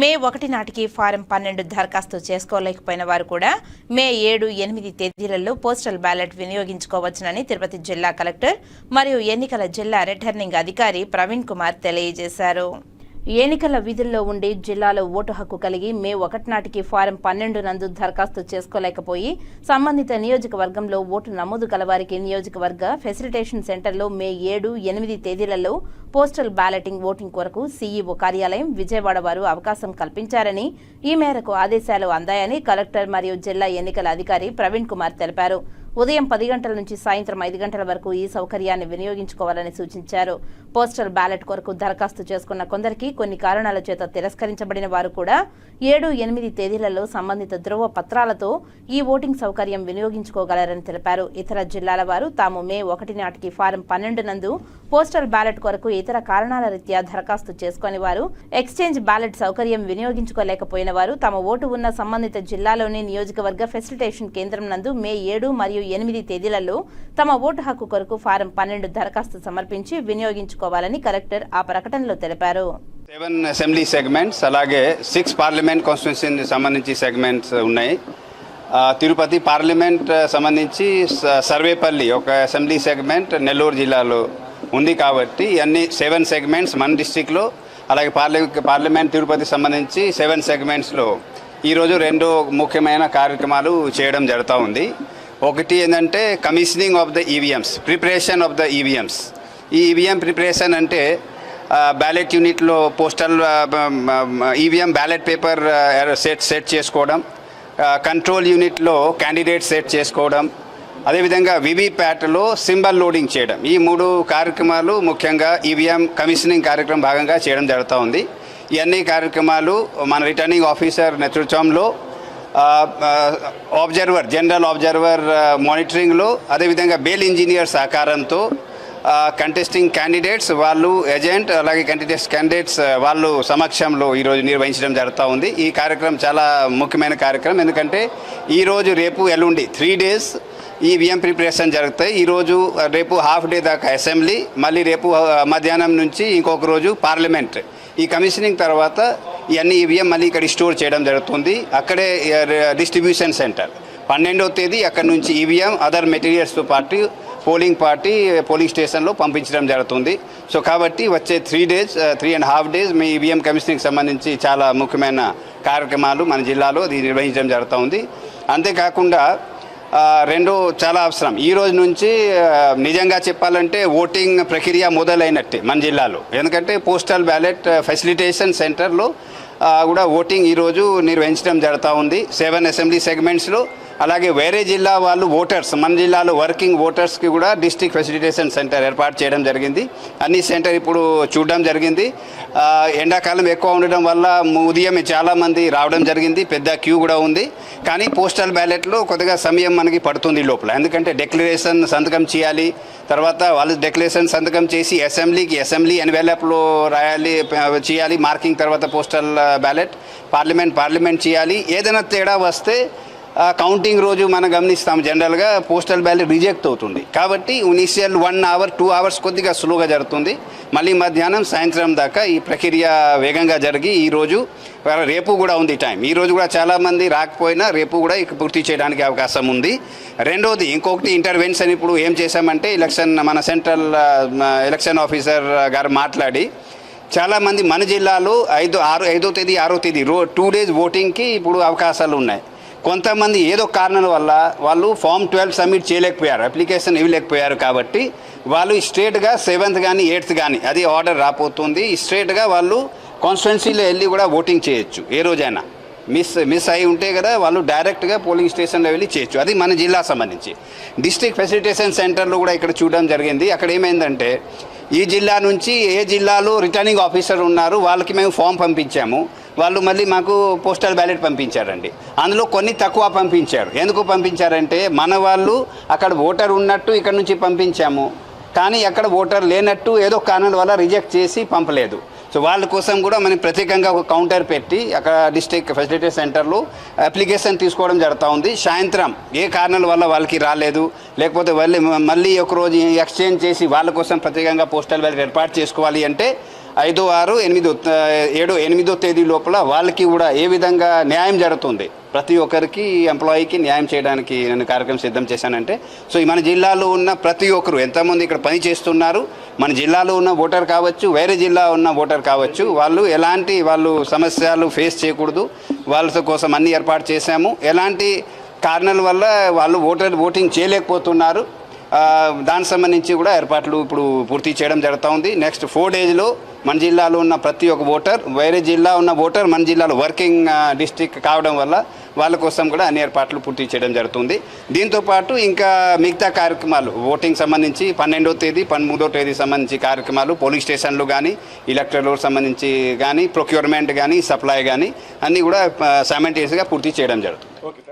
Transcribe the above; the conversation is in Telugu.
మే ఒకటి నాటికి ఫారం పన్నెండు దరఖాస్తు చేసుకోలేకపోయిన వారు కూడా మే ఏడు ఎనిమిది తేదీలలో పోస్టల్ బ్యాలెట్ వినియోగించుకోవచ్చునని తిరుపతి జిల్లా కలెక్టర్ మరియు ఎన్నికల జిల్లా రిటర్నింగ్ అధికారి ప్రవీణ్ కుమార్ తెలియజేశారు. ఎన్నికల విధుల్లో ఉండి జిల్లాలో ఓటు హక్కు కలిగి మే ఒకటి నాటికి ఫారం పన్నెండు నందు దరఖాస్తు చేసుకోలేకపోయి సంబంధిత నియోజకవర్గంలో ఓటు నమోదు కలవారికి నియోజకవర్గ ఫెసిలిటేషన్ సెంటర్లో మే ఏడు ఎనిమిది తేదీలలో పోస్టల్ బ్యాలెటింగ్ ఓటింగ్ కొరకు సీఈఓ కార్యాలయం విజయవాడ వారు అవకాశం కల్పించారని ఈ మేరకు ఆదేశాలు అందాయని కలెక్టర్ మరియు జిల్లా ఎన్నికల అధికారి ప్రవీణ్ కుమార్ తెలిపారు. ఉదయం పది గంటల నుంచి సాయంత్రం ఐదు గంటల వరకు ఈ సౌకర్యాన్ని వినియోగించుకోవాలని సూచించారు. పోస్టల్ బ్యాలెట్ కొరకు దరఖాస్తు చేసుకున్న కొందరికి కొన్ని కారణాల చేత తిరస్కరించబడిన వారు కూడా ఏడు ఎనిమిది తేదీలలో సంబంధిత ధృవ పత్రాలతో ఈ ఓటింగ్ సౌకర్యం వినియోగించుకోగలరని తెలిపారు. ఇతర జిల్లాల వారు తాము మే ఒకటి నాటికి ఫారం పన్నెండు నందు పోస్టల్ బ్యాలెట్ కొరకు ఇతర కారణాల రీత్యా దరఖాస్తు చేసుకుని వారు ఎక్స్చేంజ్ బ్యాలెట్ సౌకర్యం వినియోగించుకోలేకపోయిన వారు తమ ఓటు ఉన్న సంబంధిత జిల్లాలోని నియోజకవర్గ ఫెసిలిటేషన్ కేంద్రం నందు మే ఏడు మరియు ఎనిమిది తేదీలలో తమ ఓటు హక్కు కొరకు ఫారం పన్నెండు దరఖాస్తు సమర్పించి వినియోగించుకోవాలని కలెక్టర్ ఆ ప్రకటనలో తెలిపారు. సెవెన్ అసెంబ్లీ సెగ్మెంట్స్ అలాగే సిక్స్ పార్లమెంట్ కాన్స్టిట్యూన్సీ సంబంధించి సెగ్మెంట్స్ ఉన్నాయి. తిరుపతి పార్లమెంట్ సంబంధించి స- సర్వేపల్లి ఒక అసెంబ్లీ సెగ్మెంట్ నెల్లూరు జిల్లాలో ఉంది కాబట్టి ఇవన్నీ సెవెన్ సెగ్మెంట్స్ మన డిస్టిక్లో అలాగే పార్లమెంట్ పార్లమెంట్ తిరుపతికి సంబంధించి సెవెన్ సెగ్మెంట్స్లో. ఈరోజు రెండు ముఖ్యమైన కార్యక్రమాలు చేయడం జరుగుతూ ఉంది. ఒకటి ఏంటంటే commissioning of the EVMs preparation of the EVMs ఈ ఈవీఎం ప్రిపరేషన్ అంటే బ్యాలెట్ యూనిట్లో postal EVM ballot paper set set చేసుకోవడం కంట్రోల్ యూనిట్లో క్యాండిడేట్ సెట్ చేసుకోవడం అదేవిధంగా వివిప్యాట్లో సింబల్ లోడింగ్ చేయడం. ఈ మూడు కార్యక్రమాలు ముఖ్యంగా ఈవీఎం కమిషనింగ్ కార్యక్రమం భాగంగా చేయడం జరుగుతూ ఉంది. ఇవన్నీ కార్యక్రమాలు మన రిటర్నింగ్ ఆఫీసర్ నేతృత్వంలో ఆబ్జర్వర్ జనరల్ ఆబ్జర్వర్ మానిటరింగ్లో అదేవిధంగా బేల్ ఇంజనీర్ సహకారంతో కంటెస్టింగ్ క్యాండిడేట్స్ వాళ్ళు ఏజెంట్ అలాగే కంటెస్ట్ క్యాండిడేట్స్ వాళ్ళు సమక్షంలో ఈరోజు నిర్వహించడం జరుగుతూ ఉంది. ఈ కార్యక్రమం చాలా ముఖ్యమైన కార్యక్రమం. ఎందుకంటే ఈరోజు రేపు ఎల్లుండి three days EVM preparation జరుగుతాయి. ఈరోజు రేపు హాఫ్ డే దాకా అసెంబ్లీ మళ్ళీ రేపు మధ్యాహ్నం నుంచి ఇంకొక రోజు పార్లమెంట్ ఈ కమిషనింగ్ తర్వాత ఇవన్నీ ఈవీఎం మళ్ళీ ఇక్కడ స్టోర్ చేయడం జరుగుతుంది. అక్కడే డిస్ట్రిబ్యూషన్ సెంటర్ పన్నెండవ తేదీ అక్కడ నుంచి ఈవీఎం అదర్ మెటీరియల్స్తో పాటు పోలింగ్ పార్టీ పోలింగ్ స్టేషన్లో పంపించడం జరుగుతుంది. సో కాబట్టి వచ్చే three days three and half days me EVM commissioning సంబంధించి చాలా ముఖ్యమైన కార్యక్రమాలు మన జిల్లాలో ఇది నిర్వహించడం జరుగుతూ ఉంది. అంతేకాకుండా రెండు చాలా అవసరం. ఈ రోజు నుంచి నిజంగా చెప్పాలంటే ఓటింగ్ ప్రక్రియ మొదలైనట్టే మన జిల్లాలో. ఎందుకంటే పోస్టల్ బ్యాలెట్ ఫెసిలిటేషన్ సెంటర్లో కూడా ఓటింగ్ ఈరోజు నిర్వహించడం జరుగుతూ ఉంది. సెవెన్ అసెంబ్లీ సెగ్మెంట్స్లో అలాగే వేరే జిల్లా వాళ్ళు ఓటర్స్ మన జిల్లాలో వర్కింగ్ ఓటర్స్కి కూడా డిస్ట్రిక్ట్ ఫెసిలిటేషన్ సెంటర్ ఏర్పాటు చేయడం జరిగింది. అన్ని సెంటర్ ఇప్పుడు చూడడం జరిగింది. ఎండాకాలం ఎక్కువ ఉండడం వల్ల ఉదయం చాలామంది రావడం జరిగింది. పెద్ద క్యూ కూడా ఉంది. కానీ పోస్టల్ బ్యాలెట్లో కొద్దిగా సమయం మనకి పడుతుంది లోపల. ఎందుకంటే డెక్లరేషన్ సంతకం చేయాలి. తర్వాత వాళ్ళు డెక్లరేషన్ సంతకం చేసి అసెంబ్లీకి అసెంబ్లీ ఎన్వెలప్లో రాయాలి చేయాలి. మార్కింగ్ తర్వాత పోస్టల్ బ్యాలెట్ పార్లమెంట్ పార్లమెంట్ చేయాలి. ఏదైనా తేడా వస్తే కౌంటింగ్ రోజు మనం గమనిస్తాం జనరల్గా పోస్టల్ బ్యాలెట్ రిజెక్ట్ అవుతుంది. కాబట్టి initial one hour two hours కొద్దిగా స్లోగా జరుగుతుంది. మళ్ళీ మధ్యాహ్నం సాయంత్రం దాకా ఈ ప్రక్రియ వేగంగా జరిగి ఈరోజు రేపు కూడా ఉంది టైం ఈరోజు కూడా చాలామంది రాకపోయినా రేపు కూడా పూర్తి చేయడానికి అవకాశం ఉంది. రెండోది ఇంకొకటి ఇంటర్వెన్షన్ ఇప్పుడు ఏం చేశామంటే ఎలక్షన్ మన సెంట్రల్ ఎలక్షన్ ఆఫీసర్ గారు మాట్లాడి చాలామంది మన జిల్లాలో ఐదు ఆరు ఐదో తేదీ ఆరో తేదీ రో టూ డేస్ ఓటింగ్కి ఇప్పుడు అవకాశాలు ఉన్నాయి. కొంతమంది ఏదో కారణాల వల్ల వాళ్ళు ఫామ్ ట్వెల్వ్ సబ్మిట్ చేయలేకపోయారు అప్లికేషన్ ఇవ్వలేకపోయారు కాబట్టి వాళ్ళు స్ట్రేట్గా సెవెంత్ కానీ ఎయిత్ కానీ అది ఆర్డర్ రాపోతుంది స్ట్రేట్గా వాళ్ళు కాన్స్టిట్యున్సీలో వెళ్ళి కూడా ఓటింగ్ చేయొచ్చు ఏ రోజైనా. మిస్ మిస్ అయి ఉంటే కదా వాళ్ళు డైరెక్ట్గా పోలింగ్ స్టేషన్లో వెళ్ళి చేయొచ్చు. అది మన జిల్లా సంబంధించి. డిస్ట్రిక్ట్ ఫెసిలిటేషన్ సెంటర్లో కూడా ఇక్కడ చూడడం జరిగింది. అక్కడ ఏమైందంటే ఈ జిల్లా నుంచి ఏ జిల్లాలో రిటర్నింగ్ ఆఫీసర్ ఉన్నారు వాళ్ళకి మేము ఫామ్ పంపించాము. వాళ్ళు మళ్ళీ మాకు పోస్టల్ బ్యాలెట్ పంపించారండి. అందులో కొన్ని తక్కువ పంపించారు. ఎందుకు పంపించారంటే మన వాళ్ళు అక్కడ ఓటర్ ఉన్నట్టు ఇక్కడ నుంచి పంపించాము. కానీ అక్కడ ఓటర్ లేనట్టు ఏదో కారణాల వల్ల రిజెక్ట్ చేసి పంపలేదు. సో వాళ్ళ కోసం కూడా మనం ప్రత్యేకంగా ఒక కౌంటర్ పెట్టి అక్కడ డిస్ట్రిక్ట్ ఫెసిలిటీ సెంటర్లో అప్లికేషన్ తీసుకోవడం జరుగుతూ ఉంది. సాయంత్రం ఏ కారణాల వల్ల వాళ్ళకి రాలేదు? లేకపోతే వాళ్ళు మళ్ళీ ఒక రోజు ఎక్స్చేంజ్ చేసి వాళ్ళ కోసం ప్రత్యేకంగా పోస్టల్ బ్యాలెట్ ఏర్పాటు చేసుకోవాలి అంటే ఐదో ఆరు ఎనిమిదో ఏడో ఏడు ఎనిమిదో తేదీ లోపల వాళ్ళకి కూడా ఏ విధంగా న్యాయం జరుగుతుంది? ప్రతి ఒక్కరికి ఎంప్లాయీకి న్యాయం చేయడానికి నేను కార్యక్రమం సిద్ధం చేశానంటే సో మన జిల్లాలో ఉన్న ప్రతి ఒక్కరు ఎంతమంది ఇక్కడ పని చేస్తున్నారు? మన జిల్లాలో ఉన్న ఓటర్ కావచ్చు వేరే జిల్లా ఉన్న ఓటర్ కావచ్చు వాళ్ళు ఎలాంటి వాళ్ళు సమస్యలు ఫేస్ చేయకూడదు వాళ్ళ కోసం అన్ని ఏర్పాటు చేశాము. ఎలాంటి కారణాల వల్ల వాళ్ళు ఓటర్ ఓటింగ్ చేయలేకపోతున్నారు? దానికి సంబంధించి కూడా ఏర్పాట్లు ఇప్పుడు పూర్తి చేయడం జరుగుతూ ఉంది. నెక్స్ట్ ఫోర్ డేస్లో మన జిల్లాలో ఉన్న ప్రతి ఒక్క ఓటర్ వేరే జిల్లా ఉన్న ఓటర్ మన జిల్లాలో వర్కింగ్ డిస్టిక్ కావడం వల్ల వాళ్ళ కోసం కూడా అన్ని ఏర్పాట్లు పూర్తి చేయడం జరుగుతుంది. దీంతో పాటు ఇంకా మిగతా కార్యక్రమాలు ఓటింగ్ సంబంధించి పన్నెండో తేదీ పదమూడో తేదీ సంబంధించి కార్యక్రమాలు పోలింగ్ స్టేషన్లు కానీ ఎలక్ట్రల్ సంబంధించి కానీ ప్రొక్యూర్మెంట్ కానీ సప్లై కానీ అన్నీ కూడా సైమెంటేనియస్గా పూర్తి చేయడం జరుగుతుంది.